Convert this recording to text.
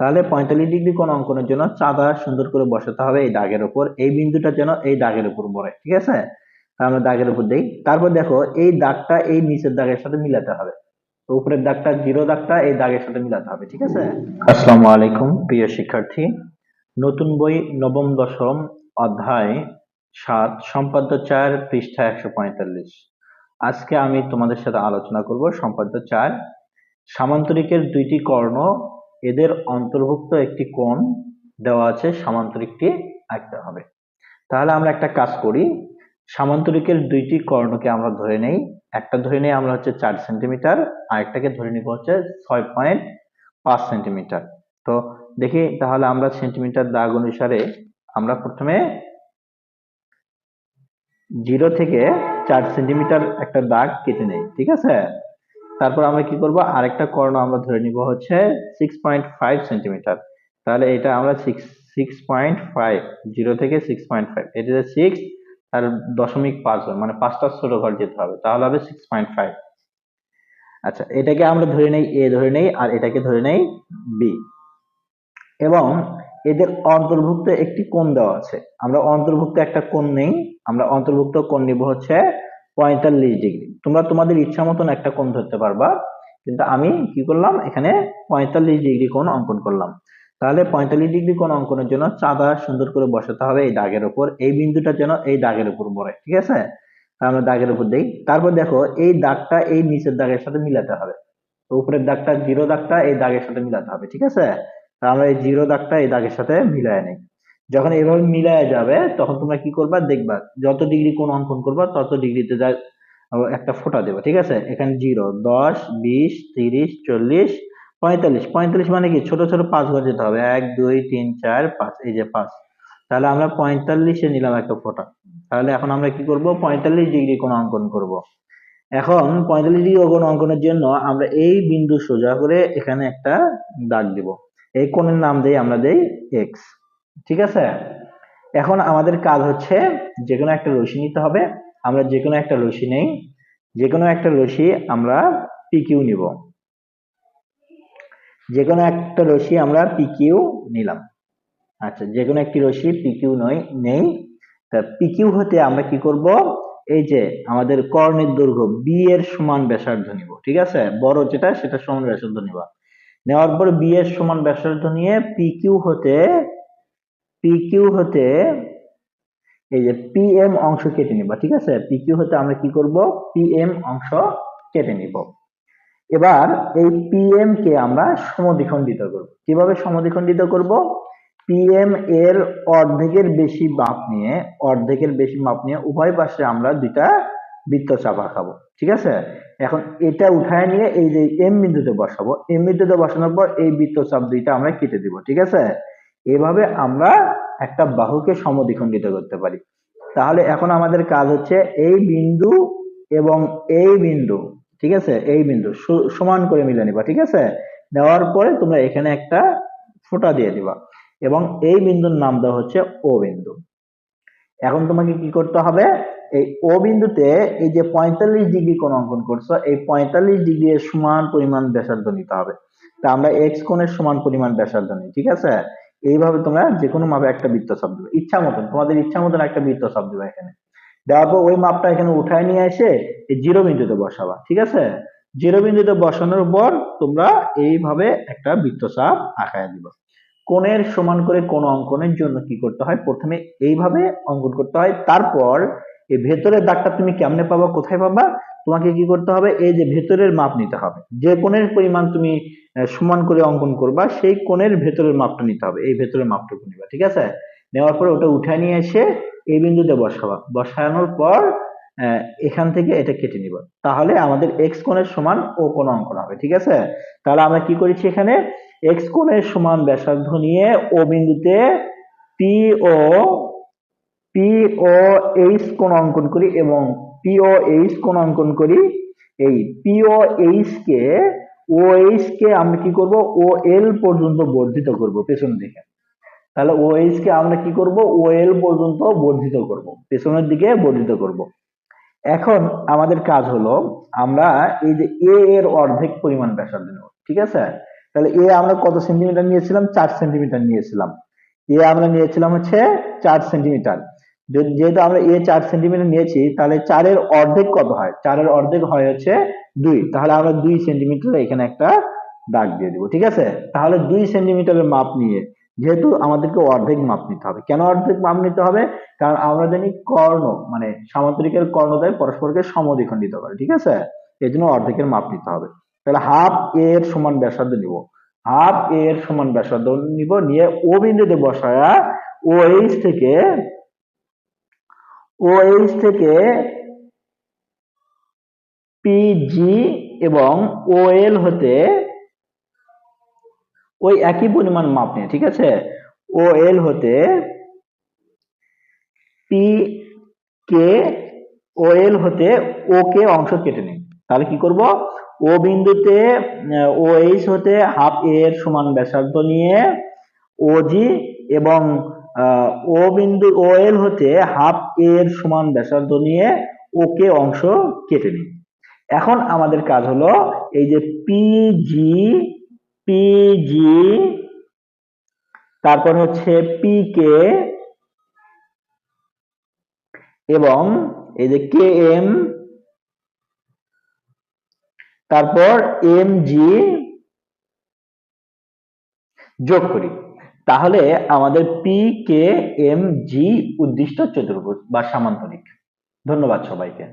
তাহলে পঁয়তাল্লিশ ডিগ্রি কোন অঙ্কনের জন্য চাঁদা সুন্দর করে বসাতে হবে এই দাগের উপর। এই বিন্দুটা যেন এই দাগের উপর পড়ে, ঠিক আছে? আমরা দাগের উপর দেই। তারপর দেখো, এই দাগটা এই নিচের দাগের সাথে মিলাতে হবে। উপরের দাগটা জিরো দাগটা, এই দাগের সাথে মিলাতে হবে, ঠিক আছে? আসসালামু আলাইকুম, প্রিয় শিক্ষার্থী। নতুন বই, নবম দশম অধ্যায় সাত, সম্পাদ্য চার, পৃষ্ঠা একশো পঁয়তাল্লিশ। আজকে আমি তোমাদের সাথে আলোচনা করব সম্পাদ্য চার। সামান্তরিকের দুইটি কর্ণ এদের অন্তর্ভুক্ত একটি কোণ দেওয়া আছে, সামান্তরিকটি আঁকতে হবে। তাহলে আমরা একটা কাজ করি, সামান্তরিকের দুইটি কর্ণকে আমরা ধরে নেই। একটা ধরে নেই আমরা হচ্ছে চার সেন্টিমিটার, আরেকটাকে ধরে নিব হচ্ছে ছয় পয়েন্ট পাঁচ সেন্টিমিটার। তো দেখি তাহলে আমরা সেন্টিমিটার দাগ অনুসারে আমরা প্রথমে জিরো থেকে চার সেন্টিমিটার একটা দাগ কেটে নেই, ঠিক আছে? তারপর আমরা কি করব? আরেকটা কর্ণ আমরা ধরে নিব হচ্ছে সিক্স পয়েন্ট ফাইভ সেন্টিমিটার তাহলে এটা আমরা six six point five zero থেকে সিক্স পয়েন্ট ফাইভ এটা সিক্স আর দশমিক পাঁচ মানে পাঁচটা ছোট ঘর যেতে হবে, তাহলে হবে সিক্স পয়েন্ট ফাইভ আচ্ছা এটাকে আমরা ধরে নেই এ, ধরে নেই, আর এটাকে ধরে নেই বি। এবং এদের অন্তর্ভুক্ত একটি কোণ দেওয়া আছে। আমরা অন্তর্ভুক্ত একটা কোণ নেই, আমরা অন্তর্ভুক্ত কোণ নিব হচ্ছে পঁয়তাল্লিশ ডিগ্রি তোমরা তোমাদের ইচ্ছা মতন একটা কোণ ধরতে পারবা, কিন্তু আমি কি করলাম, এখানে পঁয়তাল্লিশ ডিগ্রি কোণ অঙ্কন করলাম। তাহলে পঁয়তাল্লিশ ডিগ্রি কোণ অঙ্কনের জন্য চাঁদা সুন্দর করে বসাতে হবে এই দাগের উপর, এই বিন্দুটা যেন এই দাগের উপর পড়ে, ঠিক আছে? আমরা দাগের উপর দেই। তারপর দেখো, এই দাগটা এই নিচের দাগের সাথে মিলাতে হবে। উপরের দাগটা জিরো দাগটা এই দাগের সাথে মিলাতে হবে, ঠিক আছে? আমরা এই জিরো দাগটা এই দাগের সাথে মিলায় নেই। যখন এভাবে মিলায় যাবে, তখন তোমরা কি করবা? দেখবা, যত ডিগ্রি কোণ অঙ্কন করবা, তত ডিগ্রিতে যা একটা ফোঁটা দেবে, ঠিক আছে? এখানে জিরো দশ, বিশ, তিরিশ, চল্লিশ, পঁয়তাল্লিশ। পঁয়তাল্লিশ মানে কি? ছোট ছোট পাঁচ ঘর যেতে হবে। এক, দুই, তিন, চার, পাঁচ, এই যে পাঁচ। তাহলে আমরা পঁয়তাল্লিশে নিলাম একটা ফোঁটা। তাহলে এখন আমরা কি করব? পঁয়তাল্লিশ ডিগ্রি কোণ অঙ্কন করব। এখন পঁয়তাল্লিশ ডিগ্রি কোণ অঙ্কনের জন্য আমরা এই বিন্দু সোজা করে এখানে একটা দাগ দিব। এই কোণের নাম দেই, আমরা দেই এক্স ঠিক আছে? এখন আমাদের কাজ হচ্ছে যে কোনো একটা রশি নিতে হবে। আমরা যে কোনো একটা রশি নেই। যে কোনো একটা রশি আমরা পিকিউ নিব। যে কোনো একটা রশি আমরা পিকিউ নিলাম। আচ্ছা যে কোনো একটি রশি পিকিউ নয়, নেই। তা পিকিউ হতে আমরা কি করব? এই যে আমাদের কর্ণের দৈর্ঘ্য বি এর সমান ব্যাসার্ধ নিব, ঠিক আছে? বড় যেটা, সেটা সমান ব্যাসার্ধ নিবা। নেওয়ার পর বি এর সমান ব্যাসার্ধ নিয়ে পিকিউ হতে পিকিউ হতে এই যে পিএম অংশ কেটে নিব, ঠিক আছে? পিকিউ হতে আমরা কি করব? পিএম অংশ কেটে নিব। এবার এই পিএম কে আমরা সমদ্বিখণ্ডিত করব। কীভাবে সমদ্বিখণ্ডিত করব? পিএম এর অর্ধেকের বেশি মাপ নিয়ে, অর্ধেকের বেশি মাপ নিয়ে উভয় পাশে আমরা দুইটা বৃত্ত চাপা খাব ঠিক আছে? এখন এটা উঠায় নিয়ে এই যে এম বিন্দুতে বসাবো এম বিন্দুতে বসানোর পর এই বৃত্ত চাপ দুইটা আমরা কেটে দিব, ঠিক আছে? এভাবে আমরা একটা বাহুকে সমদ্বিখণ্ডিত করতে পারি। তাহলে এখন আমাদের কাজ হচ্ছে এই বিন্দু এবং এই বিন্দু, ঠিক আছে? এই বিন্দু সমান করে মিলে নিবা, ঠিক আছে? দেওয়ার পরে তোমরা এখানে একটা ফোঁটা দিয়ে দিবা এবং এই বিন্দুর নাম দেওয়া হচ্ছে ও বিন্দু। এখন তোমাকে কি করতে হবে? এই ও বিন্দুতে এই যে পঁয়তাল্লিশ ডিগ্রি কোণ অঙ্কন করছ, এই পঁয়তাল্লিশ ডিগ্রি সমান পরিমাণ ব্যাসার্ধ নিতে হবে। তা আমরা এক্স কোণের সমান পরিমাণ ব্যাসার্ধ নিই, ঠিক আছে? এইভাবে তোমরা যে কোনো মাপে একটা বৃত্ত চাপ দেবে। ইচ্ছা মতন, তোমাদের ইচ্ছা মতন একটা বৃত্ত চাপ দেবে এখানে। দেওয়ার পর ওই মাপটা এখানে উঠায় নিয়ে এসে এই জিরো বিন্দুতে বসাবা, ঠিক আছে? জিরো বিন্দুতে বসানোর পর তোমরা এইভাবে একটা বৃত্তচাপ আঁকায় দিবা। কোণের সমান করে কোন অঙ্কনের জন্য কি করতে হয়? প্রথমে এইভাবে অঙ্কন করতে হয়। তারপর এই ভেতরের দাগটা তুমি কেমনে পাবা, কোথায় পাবা? তোমাকে কি করতে হবে? এই যে ভেতরের মাপ নিতে হবে। যে কোণের পরিমাণ তুমি সমান করে অঙ্কন করবা, সেই কোণের ভেতরের মাপটা নিতে হবে। এই ভেতরের মাপটুকু নিবা, ঠিক আছে? নেওয়ার পরে ওটা উঠায় নিয়ে এসে এই বিন্দুতে বসাবা। বসানোর পর এখান থেকে এটা কেটে নিব। তাহলে আমাদের এক্স কোণের সমান ও কোণ অঙ্কন হবে, ঠিক আছে? তাহলে আমরা কি করেছি এখানে? এক্স কোণের সমান ব্যাসার্ধ নিয়ে ও বিন্দুতে P O P O H কোণ অঙ্কন করি এবং পি ও এইচ কোণ অঙ্কন করি। এই পি ও এইচ কে ও এইচ কে আমরা কি করব? ও এল পর্যন্ত বর্ধিত করব পেছন দিকে। তাহলে ও এইচ কে আমরা কি করব? ও এল পর্যন্ত বর্ধিত করব। পেছনের দিকে বর্ধিত করব। এখন আমাদের কাজ হলো, আমরা এই যে এ এর অর্ধেক পরিমাণ ব্যাসার্ধ নেব, ঠিক আছে? তাহলে এ আমরা কত সেন্টিমিটার নিয়েছিলাম? চার সেন্টিমিটার নিয়েছিলাম। এ আমরা নিয়েছিলাম হচ্ছে চার সেন্টিমিটার। যেহেতু আমরা এ চার সেন্টিমিটার নিয়েছি, তাহলে চারের অর্ধেক কত হয়? চারের অর্ধেক হয় হচ্ছে দুই। তাহলে আমরা দুই সেন্টিমিটার এখানে একটা দাগ দিয়ে দিব, ঠিক আছে? তাহলে দুই সেন্টিমিটারের মাপ নিয়ে যেহেতু আমাদেরকে অর্ধেক মাপ নিতে হবে। কেন অর্ধেক মাপ নিতে হবে? কারণ আমরা জানি কর্ণ মানে সামান্তরিকের কর্ণদ্বয় পরস্পরকে সমদ্বিখণ্ডিত করে ঠিক আছে? এই জন্য অর্ধেকের মাপ নিতে হবে। তাহলে হাফ এর সমান ব্যাসার্ধ নিব। হাফ এর সমান ব্যাসার্ধ নিব, নিয়ে ও বিন্দুতে বসায়া ও এইচ থেকে এইচ থেকে পিজি এবং এল হতে ওই একই পরিমাণ মাপ নিয়ে, ঠিক আছে? এল হতে পি কে হতে কে অংশ কেটে নিই তাহলে কি করব? ও বিন্দুতে ও এইচ হতে হাফ এর সমান ব্যাসার্ধ নিয়ে ওজি এবং ও বিন্দু ও এল হতে হাফ এ এর সমান ব্যাসার্ধ নিয়ে ওকে অংশ কেটে নিই এখন আমাদের কাজ হলো এই যে পিজি পিজি তারপর হচ্ছে পিকে এবং এই যে কে এম তারপর এম জি যোগ করি। তাহলে আমাদের পি কে এম জি উদ্দিষ্ট চতুর্ভুজ বা সামান্তরিক। ধন্যবাদ সবাইকে।